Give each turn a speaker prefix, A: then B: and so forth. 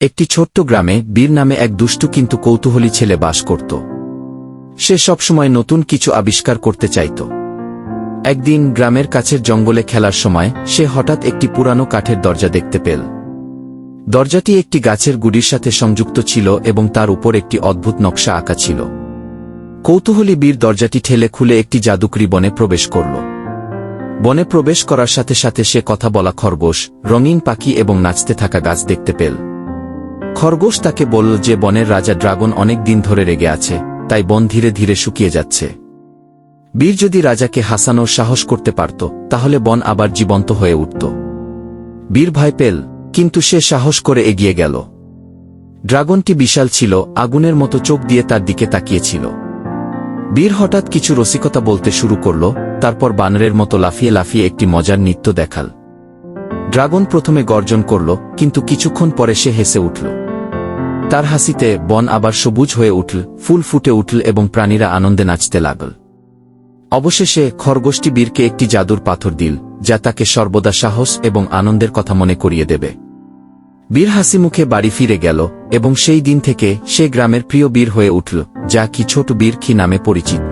A: একটি ছোট্ট গ্রামে বীর নামে এক দুষ্টু কিন্তু কৌতূহলী ছেলে বাস করত। সে সবসময় নতুন কিছু আবিষ্কার করতে চাইত। একদিন গ্রামের কাছের জঙ্গলে খেলার সময় সে হঠাৎ একটি পুরানো কাঠের দরজা দেখতে পেল। দরজাটি একটি গাছের গুড়ির সাথে সংযুক্ত ছিল এবং তার উপর একটি অদ্ভুত নকশা আঁকা ছিল। কৌতূহলী বীর দরজাটি ঠেলে খুলে একটি জাদুকরি বনে প্রবেশ করল। বনে প্রবেশ করার সাথে সাথে সে কথা বলা খরগোশ, রঙিন পাখি এবং নাচতে থাকা গাছ দেখতে পেল। খরগোশ তাকে বলল যে বনের রাজা ড্রাগন অনেক দিন ধরে রেগে আছে, তাই বন ধীরে ধীরে শুকিয়ে যাচ্ছে। বীর যদি রাজাকে হাসানোর সাহস করতে পারত, তাহলে বন আবার জীবন্ত হয়ে উঠত। বীর ভয় পেল, কিন্তু সে সাহস করে এগিয়ে গেল। ড্রাগনটি বিশাল ছিল, আগুনের মতো চোখ দিয়ে তার দিকে তাকিয়েছিল। বীর হঠাৎ কিছু রসিকতা বলতে শুরু করল, তারপর বানরের মতো লাফিয়ে লাফিয়ে একটি মজার নৃত্য দেখাল। ড্রাগন প্রথমে গর্জন করল, কিন্তু কিছুক্ষণ পরে সে হেসে উঠল। তার হাসিতে বন আবার সবুজ হয়ে উঠল, ফুল ফুটে উঠল এবং প্রাণীরা আনন্দে নাচতে লাগল। অবশেষে খরগোশটি বীরকে একটি জাদুর পাথর দিল, যা তাকে সর্বদা সাহস এবং আনন্দের কথা মনে করিয়ে দেবে। বীর হাসি মুখে বাড়ি ফিরে গেল এবং সেই দিন থেকে সে গ্রামের প্রিয় বীর হয়ে উঠল, যা কি ছোট বীর কি নামে পরিচিত।